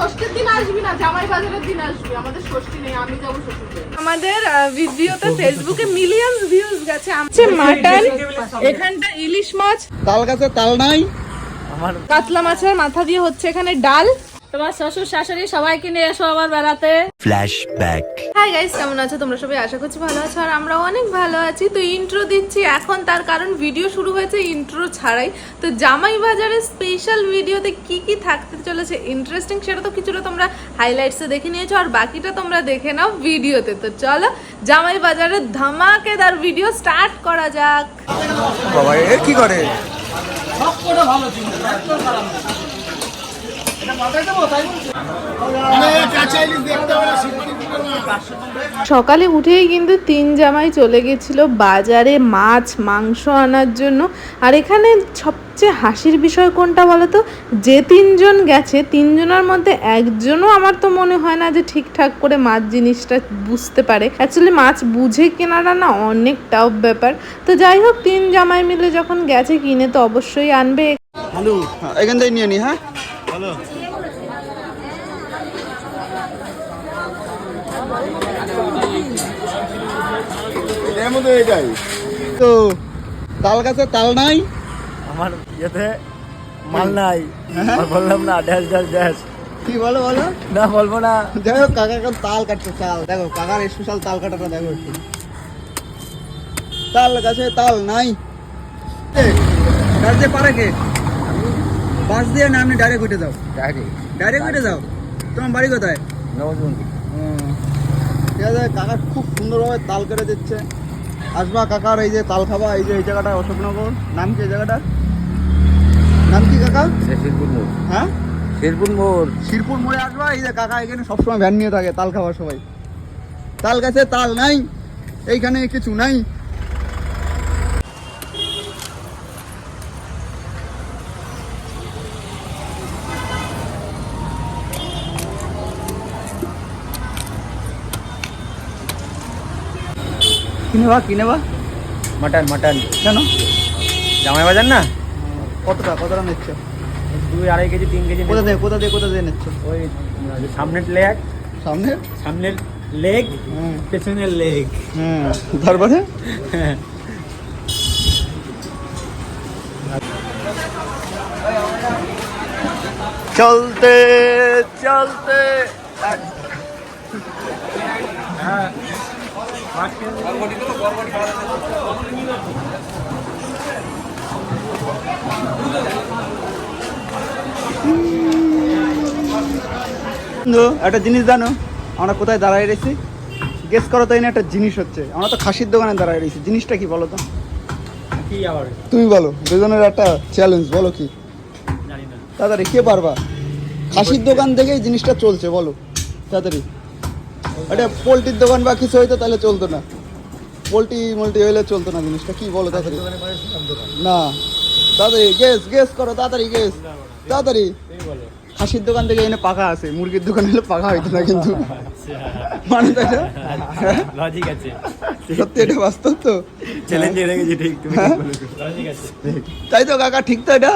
ষষ্ঠীর দিন আসবি না জামাই বাজারের দিন আসবি আমাদের ষষ্ঠী নেই আমি যাব ষষ্ঠীতে আমাদের ভিডিওতে ফেসবুকে মিলিয়নস ভিউজ গেছে আছে মাটন এখানটা ইলিশ মাছ তাল গাছে তাল নাই। কাতলা মাছের মাথা দিয়ে হচ্ছে এখানে ডাল তোমার শ্বশুর শাশুড়ি সবাইকে নিয়ে এসো আবার বেড়াতে। Flashback. হাই গাইস কেমন আছো? তোমরা সবাই আশা করছি ভালো আছো আর আমরা অনেক ভালো আছি। তো ইন্ট্রো দিচ্ছি এখন তার কারণ ভিডিও শুরু হয়েছে ইন্ট্রো ছাড়াই। তো জামাই বাজারের স্পেশাল ভিডিওতে কি কি থাকতে চলেছে ইন্টারেস্টিং সেটা তো কিছুটা তোমরা হাইলাইটসে দেখে নিয়েছো আর বাকিটা তোমরা দেখে নাও ভিডিওতে তো চলো জামাই বাজারের ধামাকেদার ভিডিও স্টার্ট করা যাক। বাবা এ কি করে? সকালে উঠেই কিন্তু তিন জামাই চলে গেছিল বাজারে মাছ মাংস আনার জন্য। আর এখানে সবচেয়ে হাসির বিষয় কোনটা বলো তো যে তিনজন গেছে তিনজনের মধ্যে একজনও আমার তো মনে হয় না যে ঠিকঠাক করে মাছ জিনিসটা বুঝতে পারে। অ্যাকচুয়ালি মাছ বুঝে কেনাটা না অনেক টাফ ব্যাপার। তো যাই হোক তিন জামাই মিলে যখন গেছে কিনে তো অবশ্যই আনবে। হ্যালো এখান থেকে নিয়ে নি হ্যাঁ? এটাই। তো তাল গাছে তাল নাই? আমার ইয়েতে মাল নাই। বললাম না ড্যাশ ড্যাশ ড্যাশ। কি বলো বলো? না বলব না। হোক কাকা এখন তাল কাটছে তাল দেখো কাকার স্পেশাল তাল কাটাটা দেখো একটু। তাল গাছে তাল নাই। কাটতে পারে কে? বাস দিয়ে না আপনি ডাইরেক্ট উঠে যাও। ডাইরেক্ট। ডাইরেক্ট উঠে যাও। তোমার বাড়ি কোথায়? নবজন্তি ও, ঠিক আছে কাকা খুব সুন্দরভাবে তাল কেটে দিচ্ছে। আসবা কাকার এই যে তাল খাবা এই যে এই জায়গাটা অশোকনগর। নাম কি এই জায়গাটার? নাম কি কাকা? শিরপুর মোড়। হ্যাঁ? শিরপুর মোড়। শিরপুর মোড়ে আসবা এই যে কাকা এখানে সবসময় ভ্যান নিয়ে থাকে তাল খাবার সবাই তাল গাছে তাল নাই এইখানে কিছু নাই। কিনে বা কিনে বা মাটন মাটন কেন? জামাই বাজার না? কতটা কতটা নিচ্ছ? দুই আড়াই কেজি তিন কেজি কোথা থেকে কোথা থেকে কোথা থেকে নিচ্ছ? ওই সামনের লেগ সামনে সামনের লেগ হ্যাঁ পেছনের লেগ হ্যাঁ তারপরে? চলতে চলতে। একটা জিনিস জানো? আমরা কোথায় দাঁড়ায় রয়েছি? গেস করো না একটা জিনিস হচ্ছে। আমরা তো খাসির দোকানে দাঁড়ায় রয়েছি। জিনিসটা কি বলো তো? তুমি বলো দুজনের একটা চ্যালেঞ্জ বলো কি? তাড়াতাড়ি কে পারবা? খাসির দোকান থেকেই জিনিসটা চলছে বলো। তাড়াতাড়ি। এটা পোলট্রির দোকান বা কিছু হইতো তাহলে চলতো না। পোলট্রি মোলট্রি হইলে চলতো না জিনিসটা কি বলো তাড়াতাড়ি? না। তাড়াতাড়ি গেস গেস করো তাড়াতাড়ি গেস তাড়াতাড়ি। খাসির দোকান থেকে এনে পাকা আছে মুরগির দোকান হলে পাকা হইতো না কিন্তু। মানে তাই না? লজিক আছে। সত্যি এটা বাস্তব তো? চ্যালেঞ্জ হেরে গেছি ঠিক তুমি হ্যাঁ? লজিক আছে তাই তো কাকা ঠিক তো এটা?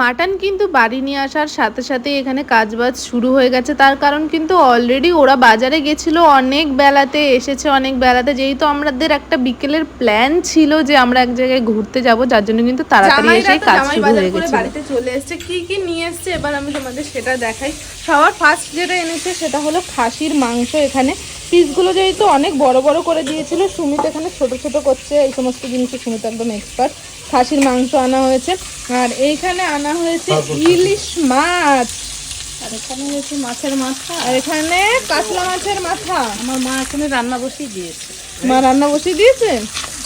মাটন কিন্তু বাড়ি নিয়ে আসার সাথে সাথে এখানে কাজবাজ শুরু হয়ে গেছে। তার কারণ কিন্তু অলরেডি ওরা বাজারে গেছিল অনেক বেলাতে এসেছে অনেক বেলাতে। যেহেতু আমাদের একটা বিকেলের প্ল্যান ছিল যে আমরা এক জায়গায় ঘুরতে যাব যার জন্য কিন্তু তাড়াতাড়ি এসে কাজ শুরু হয়ে গেছে বাড়িতে চলে এসেছে। কি কি নিয়ে এসেছে? এবার আমি তোমাদের সেটা দেখাই। সবার ফার্স্ট যেটা এনেছে সেটা হলো খাসির মাংস এখানে। পিসগুলো যেহেতু অনেক বড় বড় করে দিয়েছিল সুমিত এখানে ছোট ছোট করছে। এই সমস্ত জিনিসে সুমিত একদম এক্সপার্ট খাসির মাংস আনা হয়েছে। আর এইখানে আনা হয়েছে ইলিশ মাছ। আর এখানে হয়েছে মাছের মাথা। আর এখানে কাতলা মাছের মাথা। আমার মা এখানে রান্না বসিয়ে দিয়েছে। মা রান্না বসিয়ে দিয়েছে?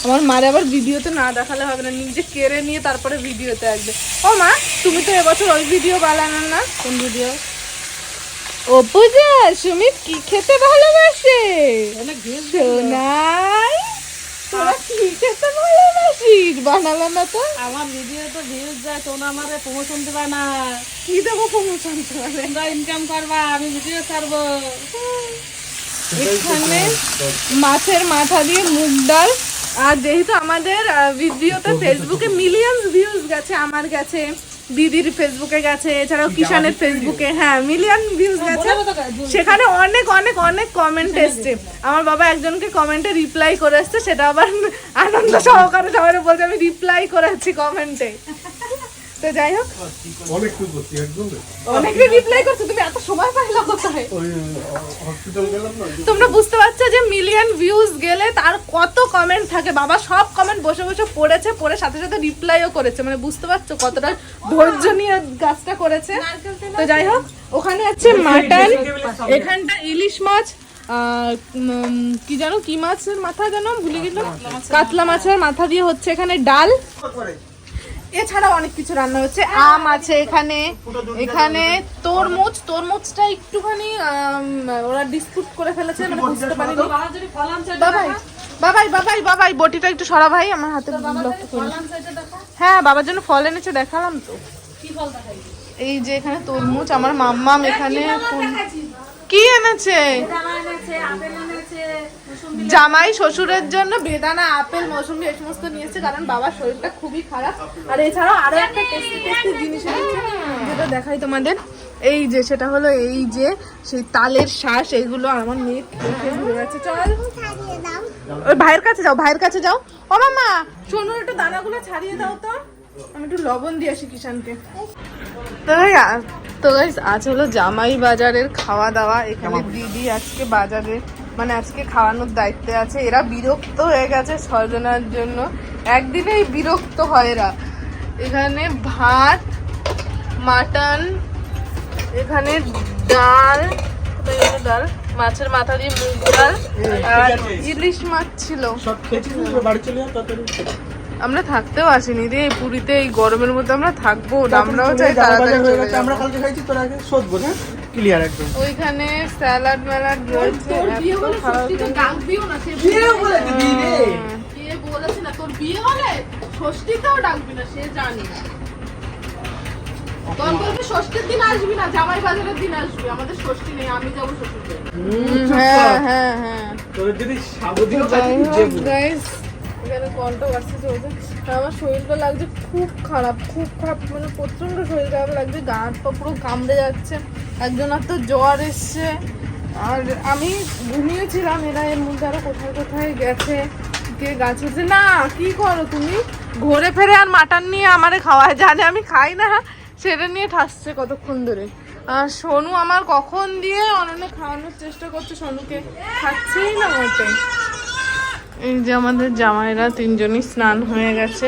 আমার মারে আবার ভিডিওতে না দেখালে হবে না নিজে কেড়ে নিয়ে তারপরে ভিডিওতে আসবে। ও মা তুমি তো এবছর ওই ভিডিও বানানো না। কোন ভিডিও? ও পূজা সুমিত কি খেতে ভালোবাসে? সোনাই তোরা কি? খেতে ভালোবাসিস বানালো না তো? আমার ভিডিও তো ভিউজ যায় তোমরা আমারে প্রমোশন দেবা না। কি দেবো প্রমোশন তোমরা ইনকাম করবা আমি ভিডিও ছাড়বো। এখানে মাছের মাথা দিয়ে মুগ ডাল। আর যেহেতু আমাদের ভিডিওতে ফেসবুকে মিলিয়ন ভিউজ গেছে আমার গেছে দিদির ফেসবুকে গেছে এছাড়াও কিষানের ফেসবুকে হ্যাঁ মিলিয়ন ভিউজ গেছে। সেখানে অনেক অনেক অনেক কমেন্ট এসছে। আমার বাবা একজনকে কমেন্টে রিপ্লাই করে এসছে সেটা আবার আনন্দ সহকারে সবাই বলছে আমি রিপ্লাই করেছি কমেন্টে তো যাই হোক। অনেকটু করছি একদম অনেকে রিপ্লাই করছে তুমি এত সময় পাইলা কোথায়? ওই হসপিটাল গেলাম না? তোমরা বুঝতে পারছ যে মিলিয়ন ভিউজ গেলে তার কত কমেন্ট থাকে। বাবা সব কমেন্ট বসে বসে পড়েছে পড়ে সাথে সাথে রিপ্লাইও করেছে। মানে বুঝতে পারছ কতটা ধৈর্য নিয়ে কাজটা করেছে। তো যাই হোক ওখানে আছে মাটন এখানটা ইলিশ মাছ আর কি জানো কি মাছের মাথা জানো ভুলে গেলাম কাতলা মাছের মাথা। দিয়ে হচ্ছে এখানে ডাল। এছাড়া অনেক কিছু রান্না হচ্ছে। আম আছে এখানে। এখানে তরমুজ তরমুজটা একটুখানি ওরা ডিসপুট করে ফেলেছে মানে বুঝতে পারিনি। বাবাই বাবাই বাবাই বাবাই বটিটা একটু সরা ভাই আমার হাতে হ্যাঁ বাবার জন্য ফল এনেছে দেখালাম তো। এই যে এখানে তরমুজ আমার মাম্মাম এখানে কি এনেছে? জামাই শ্বশুরের জন্য বেদানা আপেল মৌসুমি এই সমস্ত নিয়েছে কারণ বাবার শরীরটা খুবই খারাপ। আর এছাড়াও আরও একটা টেস্টি টেস্টি জিনিস এনেছে যেটা দেখাই তোমাদের। এই যে সেটা হলো এই যে সেই তালের শ্বাস এইগুলো আমার মেয়ে ঘুরে যাচ্ছে চল ওই ভাইয়ের কাছে যাও ভাইয়ের কাছে যাও। ও মামা সোনুর একটু দানাগুলো ছাড়িয়ে দাও তো। আমি একটু লবণ দিয়ে আসি কিষানকে। তো তো গাইস আজ হলো জামাই বাজারের খাওয়া দাওয়া এখানে দিদি আজকে বাজারে মানে আজকে খাওয়ানোর দায়িত্বে আছে। এরা বিরক্ত হয়ে গেছে ছজনের জন্য। একদিনেই বিরক্ত হয় এরা। এখানে ভাত মাটন এখানে ডাল ডাল? মাছের মাথা দিয়ে মুগ ডাল আর ইলিশ মাছ ছিল। সব খেয়েছি বাড়ি চলে আমরা থাকতেও আসিনি রে পুরীতে এই গরমের মধ্যে আমরা থাকব আমরাও চাই তাড়াতাড়ি চলে যাব। আমরা কালকে খাইছি তোর আগে শোধবো না ক্লিয়ার একদম। ওইখানে স্যালাড ম্যালাড রয়েছে বলেছে না। তোর বিয়ে হলে ষষ্ঠীতেও ডাকবি না সে জানি তখন বলবি ষষ্ঠীর দিন আসবি না জামাই বাজারের দিন আসবি আমাদের ষষ্ঠী নেই আমি যাব শ্বশুরদের হ্যাঁ হ্যাঁ হ্যাঁ। তোর যদি সাবধান যাই হোক গাইস এখানে কন্ট্রোভার্সি চলছে। আর আমার শরীরটা লাগছে খুব খারাপ খুব খারাপ। মানে প্রচণ্ড শরীর খারাপ লাগছে, গা পা পুরো কামড়ে যাচ্ছে। একজনের তো জ্বর এসছে। আর আমি ঘুমিয়েছিলাম, এরা এর মধ্যে আরও কোথায় কোথায় গেছে, কে গাছ উঠছে। না, কি করো তুমি? ঘুরে ফেরে আর মাটন নিয়ে আমারে খাওয়ায় জানে আমি খাই না। সেটা নিয়ে ঠাসছে কতক্ষণ ধরে। আর সোনু আমার কখন দিয়ে অনন্য খাওয়ানোর চেষ্টা করছে, সোনুকে খাচ্ছেই না মোটে। এই যে আমাদের জামাইরা তিনজনই স্নান হয়ে গেছে।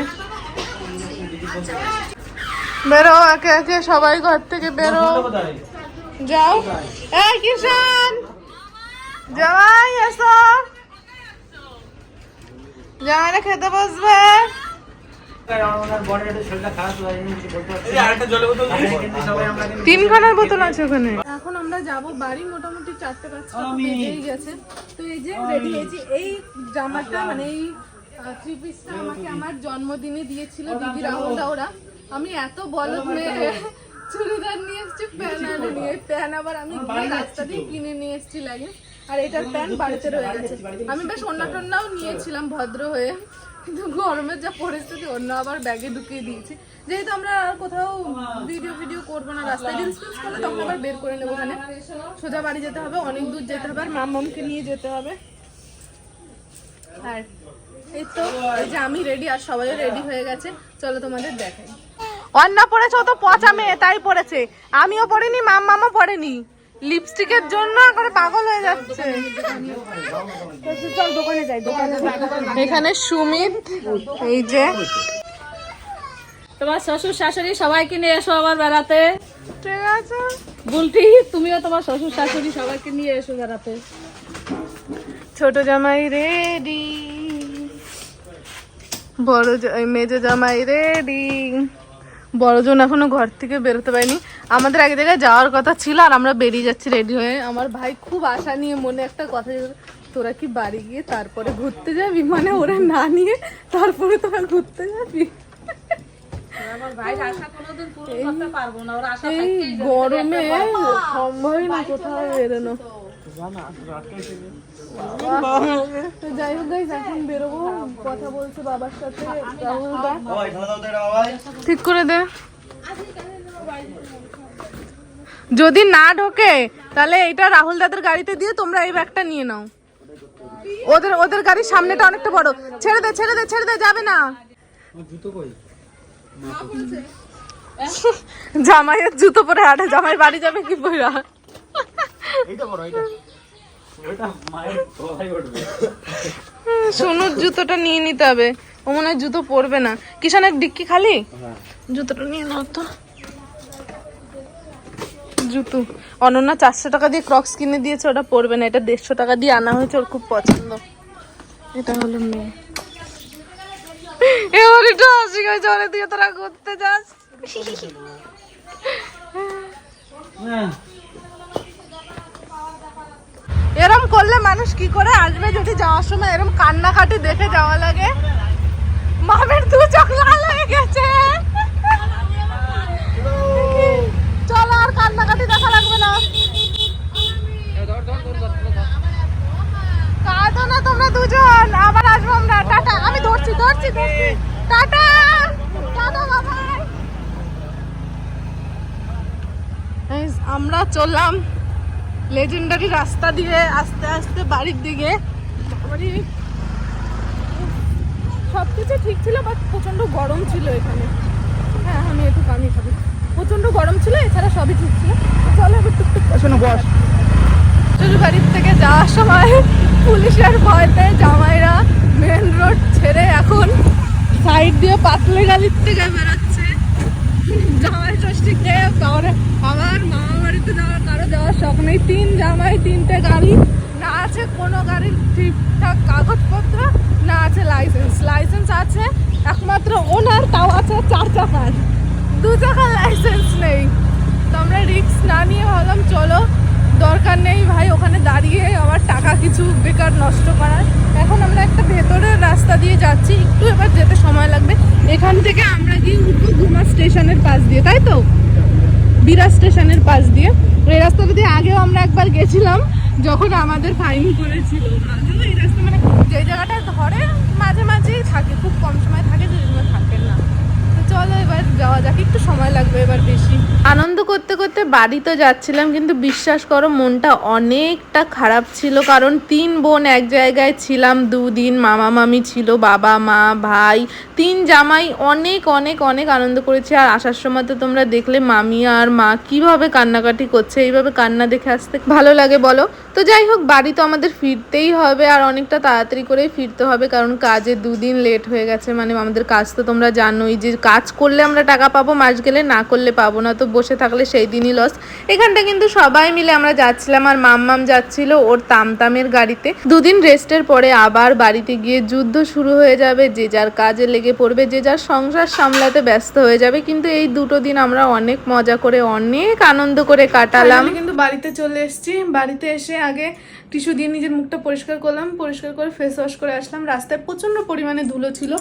বেরো, একে একে সবাই ঘর থেকে বেরো। যাও। এই কিষান জামাই, এসো। জামাইরা খেতে বসবে। তিনখানার বোতল আছে ওখানে। এখন আমরা যাব বাড়ি মোটামুটি চারটে পাঁচটা তো গেছে। তো এই যে রেডি হয়েছি এই জামাটা মানে এই থ্রি পিসটা আমাকে আমার জন্মদিনে দিয়েছিল দিদি রাহুলদা ওরা। আমি এত বলদ মেয়ে চুড়িদার নিয়ে এসেছি প্যান আনে নিয়ে প্যান আবার আমি রাস্তা দিয়ে কিনে নিয়ে এসেছি লাগে আর এটার প্যান বাড়িতে রয়ে গেছে। আমি বেশ অন্য টন্যাও নিয়েছিলাম ভদ্র হয়ে। কিন্তু গরমের যা পরিস্থিতি, অন্য আবার ব্যাগে ঢুকিয়ে দিয়েছি। যেহেতু আমরা আর কোথাও ভিডিও ভিডিও করব না, রাস্তায় রিলস ফিলস করলে তখন আবার বের করে নেব ওখানে। সোজা বাড়ি যেতে হবে, অনেক দূর যেতে হবে, আর মামকে নিয়ে যেতে হবে। আর এই তো, এই যে আমি রেডি আর সবাই রেডি হয়ে গেছে। চলো তোমাদের দেখাই। অন্না পড়েছে, ও তো পচা মেয়ে, তাই পড়েছে। আমিও পড়িনি মাম মামা পড়েনি। লিপস্টিকের জন্য করে পাগল হয়ে যাচ্ছে। চল দোকানে যাই দোকানে এখানে সুমিত এই যে। তোমার শ্বশুর শাশুড়ি সবাইকে নিয়ে এসো আবার বেড়াতে। ঠিক আছে। বুলটি তুমিও তোমার শ্বশুর শাশুড়ি সবাইকে নিয়ে এসো বেড়াতে। ছোট জামাই রেডি বড় মেজো জামাই রেডি বড়জন এখনও ঘর থেকে বেরোতে পারিনি। আমাদের এক জায়গায় যাওয়ার কথা ছিল আর আমরা বেরিয়ে যাচ্ছি রেডি হয়ে। আমার ভাই খুব আশা নিয়ে মনে একটা কথা ছিল, তোরা কি বাড়ি গিয়ে তারপরে ঘুরতে যাবি? মানে ওরা না নিয়ে তারপরে তোরা ঘুরতে যাবি? আমার ভাইয়ের আশা কোনোদিন পূরণ করতে পারব না ওর আশা এই গরমে সম্ভবই না কোথাও বেরোনো। যাই হোক গাইজ এখন বেরোবো। কথা বলছে বাবার সাথে রাহুল। ঠিক করে দে। যদি না ঢোকে তাহলে এটা রাহুল দাদের গাড়িতে দিয়ে তোমরা এই ব্যাগটা নিয়ে নাও। ওদের ওদের গাড়ির সামনেটা অনেকটা বড়। ছেড়ে দে ছেড়ে দে ছেড়ে দে যাবে না। জামাইয়ের জুতো পরে হাঁটে জামাই বাড়ি যাবে কি পরা সোনুর জুতোটা নিয়ে নিতে হবে। ও মনে হয় জুতো পরবে না। কিষানের ডিক্কি খালি? জুতোটা নিয়ে নাও তো। জুতো। অনন্যা চারশো টাকা দিয়ে ক্রক্স কিনে দিয়েছে ওটা পরবে না। এটা দেড়শো টাকা দিয়ে আনা হয়েছে ওর খুব পছন্দ। এটা হলো মেয়ে। এবার একটু হাসি গেছে অনেক দিকে তোরা ঘুরতে যাস। এরম করলে মানুষ কি করে আসবে যদি যাওয়ার সময় এরম কান্নাকাটি দেখে যাওয়া লাগে? মামের দু চোখ লাল হয়ে গেছে। চলো আর কান্নাকাটি দেখা লাগবে না। কাঁদো না তোমরা দুজন। আবার আসব আমরা। টাটা। আমি ধরছি ধরছি ধরছি। টাটা। আমরা চললাম। লেজেন্ডারি রাস্তা দিয়ে আস্তে আস্তে বাড়ির দিকে। বাড়ি সব কিছু ঠিক ছিল বাট প্রচণ্ড গরম ছিল এখানে। হ্যাঁ আমি একটু পানি খাব। প্রচণ্ড গরম ছিল এছাড়া সবই ঠিক ছিল। চলো এবার টুকটুক বস। শ্বশুর বাড়ির থেকে যাওয়ার সময় পুলিশের ভয়তে জামাইরা মেন রোড ছেড়ে এখন সাইড দিয়ে পাতলে গালির থেকে বেরোচ্ছে। জামাই ষষ্ঠীতে কারও আমার মামা বাড়িতে যাওয়ার কারও নেই তিন, জামাই তিনটে গাড়ি, না আছে কোনো গাড়ির ঠিকঠাক কাগজপত্র, না আছে লাইসেন্স লাইসেন্স আছে, একমাত্র ওনার তাও আছে চার চাকার। দু চাকার লাইসেন্স নেই। তো আমরা রিস্ক না নিয়ে ভাবলাম, চলো, দরকার নেই ভাই, ওখানে দাঁড়িয়ে আমার টাকা কিছু বেকার নষ্ট করার। এখন আমরা একটা ভেতরের রাস্তা দিয়ে যাচ্ছি, একটু এবার যেতে সময় লাগবে। এখান থেকে আমরা গিয়ে উঠবো গুমা স্টেশনের পাশ দিয়ে, তাই তো? বিরা স্টেশনের পাশ দিয়ে। এই রাস্তাটা দিয়ে আগেও আমরা একবার গেছিলাম, যখন আমাদের ফাইন করেছিল এই রাস্তা মানে যে জায়গাটা ধরে মাঝে মাঝেই থাকে, খুব কম সময় থাকে। চলো, এবার যাওয়া যাক, একটু সময় লাগবে এবার বেশি। আনন্দ করতে করতে বাড়ি তো যাচ্ছিলাম, কিন্তু বিশ্বাস করো, মনটা অনেকটা খারাপ ছিল, কারণ তিন বোন এক জায়গায় ছিলাম, দুদিন মামা মামি ছিল, বাবা, মা, ভাই, তিন জামাই অনেক অনেক অনেক আনন্দ করেছি। আর আসার সময় তো তোমরা দেখলে, মামি আর মা কীভাবে কান্নাকাটি করছে, এইভাবে কান্না দেখে আসতে ভালো লাগে বলো? তো যাই হোক, বাড়ি তো আমাদের ফিরতেই হবে, আর অনেকটা তাড়াতাড়ি করেই ফিরতে হবে, কারণ কাজে দুদিন লেট হয়ে গেছে মানে আমাদের কাজ তো তোমরা জানোই যে কাজ করলে আমরা টাকা পাবো, মাস গেলে না করলে পাবো না। তো বসে থাকলে সেই দিনই লস এখানটা কিন্তু সবাই মিলে আমরা যাচ্ছিলাম আর মাম্মাম যাচ্ছিল ওর তামতামের গাড়িতে। দুদিন রেস্টের পরে আবার বাড়িতে গিয়ে যুদ্ধ শুরু হয়ে যাবে। যে যার কাজে লেগে পড়বে, যে যার সংসার সামলাতে ব্যস্ত হয়ে যাবে। কিন্তু এই দুটো দিন আমরা অনেক মজা করে, অনেক আনন্দ করে কাটালাম। কিন্তু বাড়িতে চলে এসেছি। বাড়িতে এসে আগে টিস্যু দিয়ে নিজের মুখটা পরিষ্কার করলাম, পরিষ্কার করে ফেস ওয়াশ করে আসলাম। রাস্তায় প্রচণ্ড পরিমাণে ধুলো ছিল।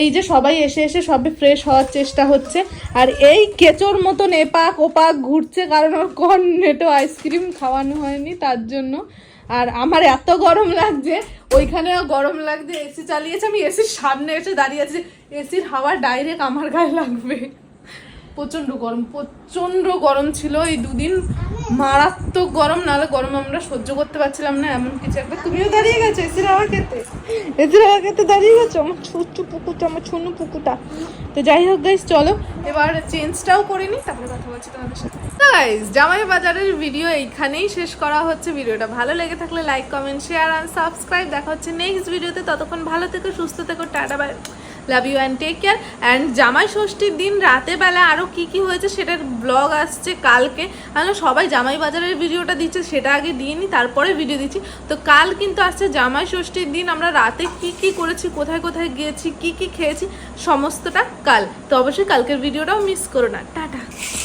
এই যে সবাই এসে এসে সবে ফ্রেশ হওয়ার চেষ্টা হচ্ছে। আর এই কেচোর মতন এপাক ওপাক ঘুরছে, কারণ ওর কর্নেটো আইসক্রিম খাওয়ানো হয়নি তার জন্য। আর আমার এত গরম লাগছে, ওইখানেও গরম লাগছে এসি চালিয়েছে, আমি এসির সামনে এসে দাঁড়িয়ে আছি। এসির হাওয়া ডাইরেক্ট আমার গায়ে লাগবে। প্রচণ্ড গরম প্রচণ্ড গরম ছিল এই দুদিন। মারাত্মক গরম, নাহলে গরম আমরা সহ্য করতে পারছিলাম না, এমন কিছু একটা। তুমিও দাঁড়িয়ে গেছো এসির হাওয়া খেতে? এসির হাওয়া খেতে দাঁড়িয়ে গেছো? আমার ছোট্ট পুকুরটা, আমার ছোনো পুকুরটা। তো যাই হোক গাইস চলো। এবার চেঞ্জটাও করে নিই তারপরে কথা বলছি তোমাদের সাথে। জামাই বাজারের ভিডিও এইখানেই শেষ করা হচ্ছে। ভিডিওটা ভালো লেগে থাকলে লাইক কমেন্ট শেয়ার আর সাবস্ক্রাইব দেখা হচ্ছে নেক্সট ভিডিওতে ততক্ষণ ভালো থেকো, সুস্থ থেকো, tata bye love you and take care and জামাই ষষ্ঠীর দিন রাতেবেলা আরও কি কি হয়েছে সেটার ব্লগ আসছে কালকে। আমি সবাই জামাই বাজারের ভিডিওটা দিচ্ছে, সেটা আগে দিয়ে নিই তারপরে ভিডিও দিচ্ছি। তো কাল কিন্তু আসছে জামাই ষষ্ঠীর দিন, আমরা রাতে কি কি করেছি, কোথায় কোথায় গিয়েছি, কি কি খেয়েছি, সমস্তটা কাল। তো অবশ্যই কালকের ভিডিওটাও মিস করো না। টাটা।